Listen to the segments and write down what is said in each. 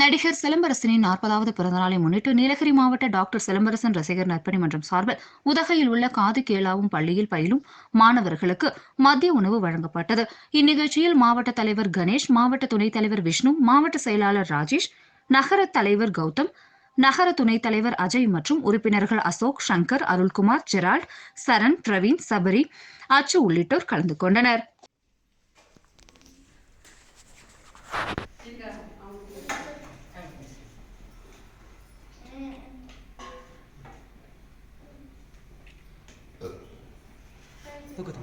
நடிகர் சிலம்பரசனின் நாற்பதாவது பிறந்தநாளை முன்னிட்டு நீலகிரி மாவட்ட டாக்டர் சிலம்பரசன் ரசிகர் நற்பணி மன்றம் சார்பில் உதகையில் உள்ள காது கேளாவும் பள்ளியில் பயிலும் மாணவர்களுக்கு மதிய உணவு வழங்கப்பட்டது. இந்நிகழ்ச்சியில் மாவட்ட தலைவர் கணேஷ் மாவட்ட துணைத் தலைவர் விஷ்ணு மாவட்ட செயலாளர் ராஜேஷ் நகர தலைவர் கௌதம் நகர துணைத் தலைவர் அஜய் மற்றும் உறுப்பினர்கள் அசோக் சங்கர் அருள்குமார் ஜெரால்ட் சரண் பிரவீன் சபரி அச்சு உள்ளிட்டோர் கலந்து கொண்டனர். Look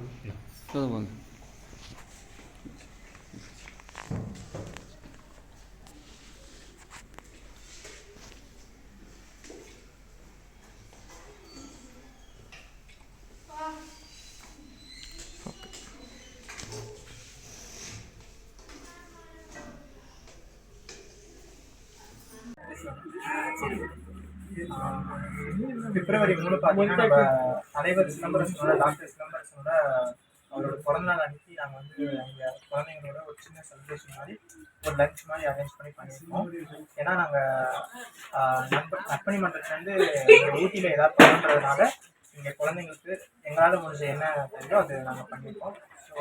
பிப்ரவரி மூணு பார்த்தீங்கன்னா நம்ம அனைவர் சிதம்பரம் டாக்டர் சிதம்பரம் பண்ணோம்னா அவரோட பிறந்த நாள் அன்னைக்கு நாங்கள் வந்து எங்கள் குழந்தைங்களோட ஒரு சின்ன செலிப்ரேஷன் மாதிரி ஒரு லஞ்ச் மாதிரி அரேஞ்ச் பண்ணி பண்ணியிருக்கோம். ஏன்னா நாங்கள் நண்பர் நற்பணி மன்றத்துலேருந்து எங்கள் ஊட்டியில் ஏதாவது பண்ணுறதுனால எங்கள் குழந்தைங்களுக்கு எங்களால் முடிஞ்ச என்ன தெரியும் அது நாங்கள் பண்ணியிருக்கோம். ஸோ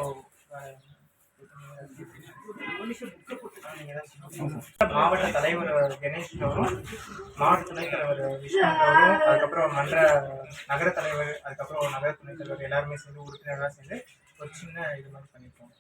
மாவட்ட தலைவர் கணேஷ் அவரும் மாவட்ட துணைத் தலைவர் விஷ்ணு அவரும் அதுக்கப்புறம் மன்ற நகர தலைவர் அதுக்கப்புறம் நகர துணைத் தலைவர் எல்லாருமே சேர்ந்து உறுப்பினர்களாக சேர்ந்து ஒரு சின்ன இது மாதிரி பண்ணியிருக்கோம்